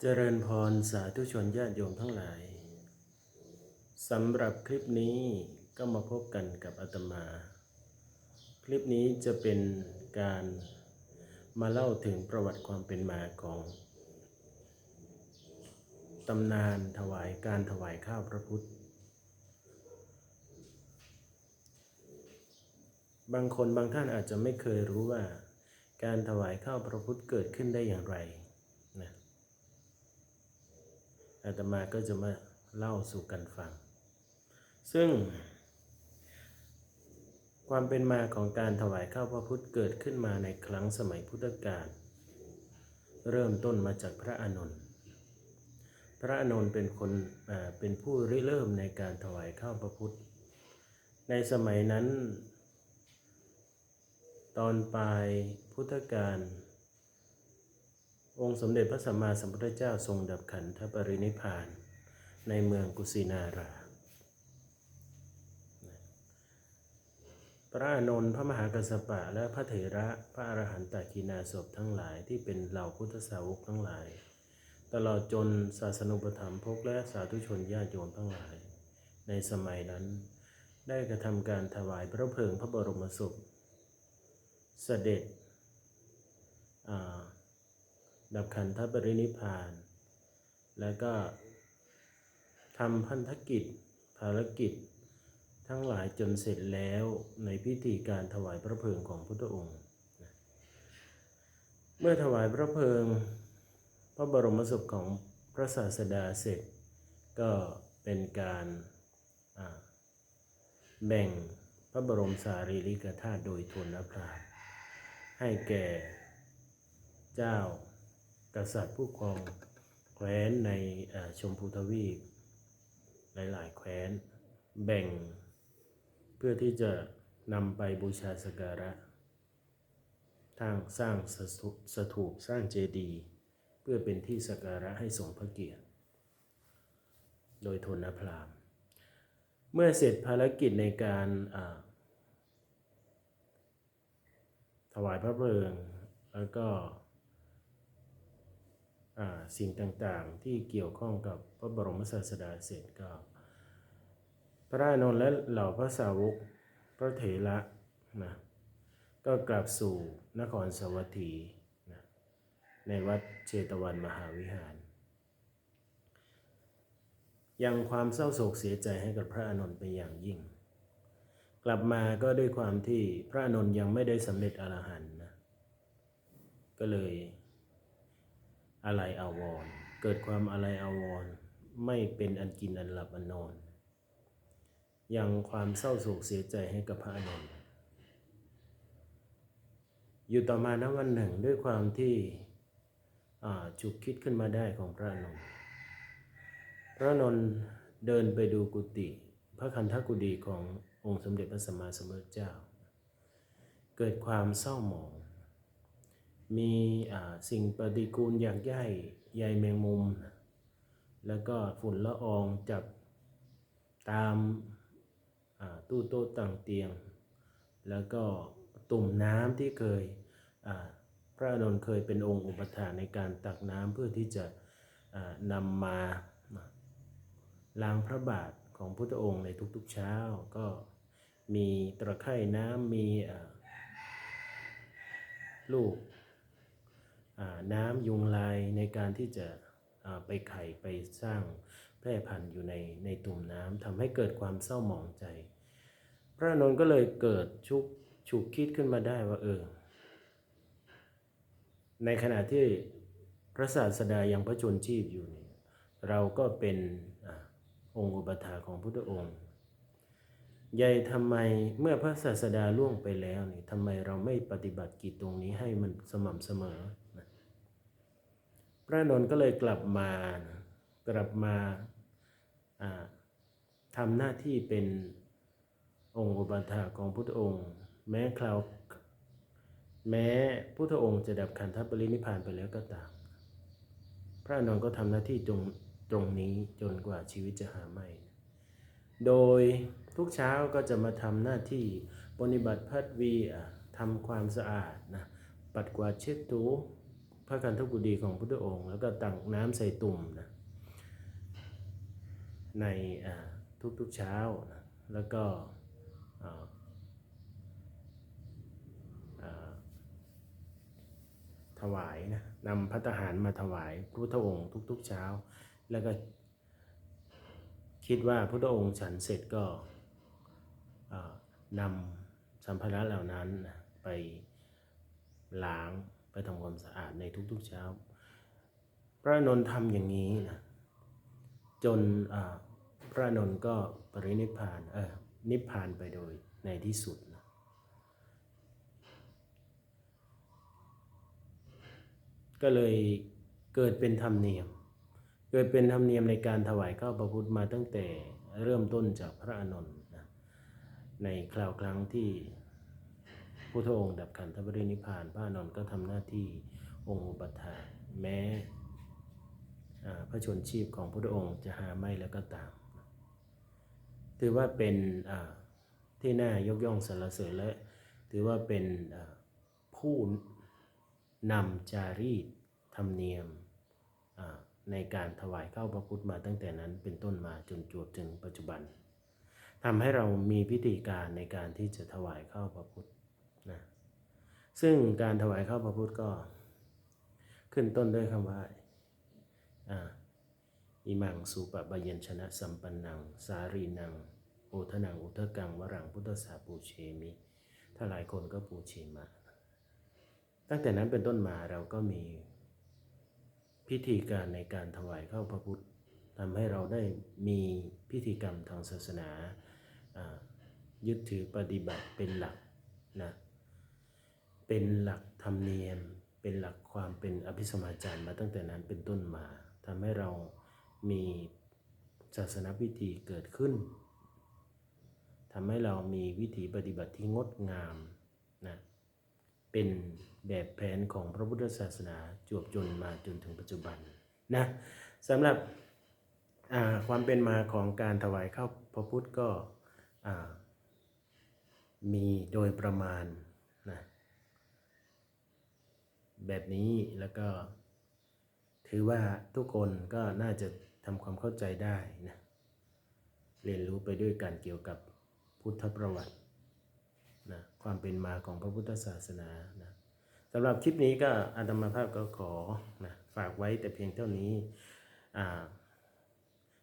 เจริญพรสาธุชนญาติโยมทั้งหลายสำหรับคลิปนี้ก็มาพบกันกับอาตมา คลิปนี้จะเป็นการมาเล่าถึงประวัติความเป็นมาของตำนานถวายการถวายข้าวพระพุทธ บางคนบางท่านอาจจะไม่เคยรู้ว่า การถวายข้าวพระพุทธเกิดขึ้นได้อย่างไรนะ อาตมาก็จะมาเล่าสู่กันฟัง ซึ่ง ความเป็นมาของการถวายข้าวพระพุทธเกิดขึ้นมาในครั้งสมัยพุทธกาลเริ่มต้นมาจากพระอานนท์พระอานนท์เป็นคนเป็นผู้ริเริ่มในการถวายข้าวพระพุทธ ในสมัยนั้น ตอนปลายพุทธกาล องค์สมเด็จพระสัมมาสัมพุทธเจ้าทรงดับขันธปรินิพาน ในเมืองกุสินารา พระอานนท์พระมหากัสสปะและพระเถระพระอรหันตกินาศพทั้งหลายที่เป็นเหล่าพุทธสาวกทั้งหลาย ตลอดจนศาสนุปถัมภกและสาธุชนญาติโยมทั้งหลาย ในสมัยนั้นได้กระทำการถวายพระเพลิงพระบรมศพเสด็จอ่า ดับขันธปรินิพาน แล้วก็ทำพันธกิจ ภารกิจ ทั้งหลายจนเสร็จแล้วในพิธีการถวายพระเพลิงของพุทธองค์ เมื่อถวายพระเพลิง พระบรมศพของพระศาสดาเสร็จ ก็เป็นการแบ่งพระบรมสารีริกธาตุโดยทวนพระให้แก่เจ้า กษัตริย์ผู้ครองแคว้นในชมพูทวีปหลายๆแคว้นแบ่ง เพื่อที่จะนำไปบูชาสการะทางสร้างสถูปสร้างเจดีย์เพื่อเป็นที่สการะให้สมพระเกียรติ โดยทนพรามเมื่อเสร็จภารกิจในการถวายพระเพลิง แล้วก็ สิ่งต่างๆ ที่เกี่ยวข้องกับพระบรมศาสดาเสร็จก็พระอานนท์และเหล่าพระสาวกพระเถระนะก็กลับสู่นครสวัสดีนะในวัดเชตวันมหาวิหาร ยังความเศร้าโศกเสียใจให้กับพระอานนท์เป็นอย่างยิ่ง กลับมาก็ด้วยความที่พระอานนท์ยังไม่ได้สำเร็จอรหันต์นะก็เลย อะไรอาวรเกิดความอะไรอาวรไม่เป็นอันกินอันหลับอันนอน ยังความเศร้าโศกเสียใจให้กับพระอานนท์อยู่ต่อมาณวันหนึ่งด้วยความที่อ่าฉุกคิดขึ้นมาได้ของพระอนนท์พระอนนท์เดินไปดูกุฏิพระคันธกุฎีขององค์สมเด็จพระสัมมาสัมพุทธเจ้า เกิดความเศร้าหมอง มีสิ่งปฏิกูลอย่างใหญ่ใยแมงมุม แล้วก็ฝุ่นละอองจากตามาตู้โต๊ะต่างเตียง แล้วก็ตุ่มน้ำที่เคยพระอานนท์เคยเป็นองค์อุปถาในการตักน้ำเพื่อที่จะนำมาล้างพระบาทของพุทธองค์ในทุกๆเช้า ก็มีตะไคร่น้ำมีลูก น้ำยุงลายในการที่จะไปไข่ไปสร้างแพร่พันธุ์อยู่ในในตุ่มน้ำทำให้เกิดความเศร้าหมองใจ พระนนท์ก็เลยเกิดชุกฉุกคิดขึ้นมาได้ว่าเออในขณะที่พระศาสดายังพระชนชีพอยู่เนี่ยเราก็เป็นอองค์อุปถาของพุทธองค์ใหญ่ทำไมเมื่อพระศาสดาล่วงไปแล้วนี่ทำไมเราไม่ปฏิบัติกิจตรงนี้ให้มันสม่ำเสมอ พระนนท์ก็เลยกลับมากลับมาอ่าทำหน้าที่เป็นองค์อุปถาของพุทธองค์ แม้คราวแม้พุทธองค์จะดับขันธปรินิพานไปแล้วก็ตาม พระนนท์ก็ทำหน้าที่ตรงตรงนี้จนกว่าชีวิตจะหาไม่ โดยทุกเช้าก็จะมาทำหน้าที่ปฏิบัติพัดวีทำความสะอาดนะปัดกวาดเช็ดถู พระกันทกุฎีของพุทธองค์ แล้วก็ตักน้ำใส่ตุ่มนะในทุกๆเช้านะแล้วก็ถวายนะนำพัตตาหารมาถวายพระพุทธองค์ทุก ๆเช้า แล้วก็คิดว่าพระพุทธองค์ฉันเสร็จก็นำสัมภาระเหล่านั้นไปล้าง ไปทำความสะอาดในทุกๆเช้า พระอานนท์ทำอย่างนี้นะจนพระอานนท์ก็ปรินิพพานเออนิพพานไปโดยในที่สุดนะก็เลยเกิดเป็นธรรมเนียม เกิดเป็นธรรมเนียมในการถวายข้าวประพุทธมาตั้งแต่เริ่มต้นจากพระอนนท์นะในคราวครั้งที่ พุทธองค์ดับขันธปรินิพพานพระอานนท์ก็ทำหน้าที่องค์อุปัฏฐาแม้พระชนชีพของพระองค์จะหาไม่แล้วก็ตาม ถือว่าเป็นที่น่ายกย่องสรรเสริญและถือว่าเป็นผู้นำจารีตธรรมเนียมในการถวายข้าวพระพุทธมาตั้งแต่นั้นเป็นต้นมาจนจวบถึงปัจจุบันทำให้เรามีพิธีการในการที่จะถวายข้าวพระพุทธ นะซึ่งการถวายข้าวพระพุทธก็ ขึ้นต้นด้วยคำว่าอิมังสุปะบายัญชนะสัมปันนัง สารีนังโอทนังอุทกังวรังพุทธสาปูเชมิ ถ้าหลายคนก็ปูเชมาตั้งแต่นั้นเป็นต้นมาเราก็มีพิธีการในการถวายข้าวพระพุทธทำให้เราได้มีพิธีกรรมทางศาสนายึดถือปฏิบัติเป็นหลักนะ เป็นหลักธรรมเนียม เป็นหลักความเป็นอภิสมาจารย์มาตั้งแต่นั้นเป็นต้นมาทำให้เรามีศาสนพิธีเกิดขึ้นทำให้เรามีวิถีปฏิบัติที่งดงามนะเป็นแบบแผนของพระพุทธศาสนาจวบจนมาจนถึงปัจจุบันนะสำหรับความเป็นมาของการถวายข้าวพระพุทธก็มีโดยประมาณ แบบนี้แล้วก็ ถือว่าทุกคนก็น่าจะทำความเข้าใจได้นะเรียนรู้ไปด้วยกันเกี่ยวกับพุทธประวัตินะความเป็นมาของพระพุทธศาสนานะสำหรับคลิปนี้ก็อาตมาภาพก็ขอนะฝากไว้แต่เพียงเท่านี้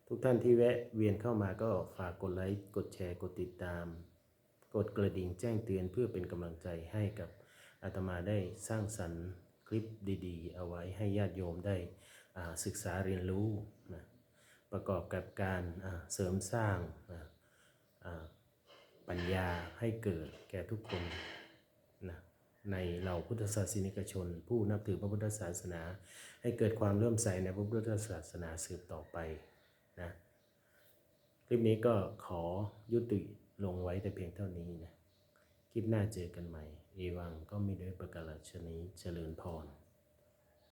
ทุกท่านที่แวะเวียนเข้ามาก็ฝากกดไลค์กดแชร์กดติดตาม กดกระดิ่งแจ้งเตือนเพื่อเป็นกำลังใจให้กับอาตมาได้สร้างสรรค์ ลิปดีๆ เอาไว้ให้ญาติโยมได้ศึกษาเรียนรู้นะประกอบกับการเสริมสร้างนะปัญญาให้เกิดแก่ทุกคนนะในเหล่าพุทธศาสนิกชน ผู้นับถือพระพุทธศาสนา ให้เกิดความเลื่มใสในพระพุทธศาสนาสืบต่อไปนะคลิปนี้ก็ขอยุติลงไว้แต่เพียงเท่านี้นะคลิปหน้าเจอกันใหม่ เอวังก็มีด้วยประกาศชนี้เจริญพร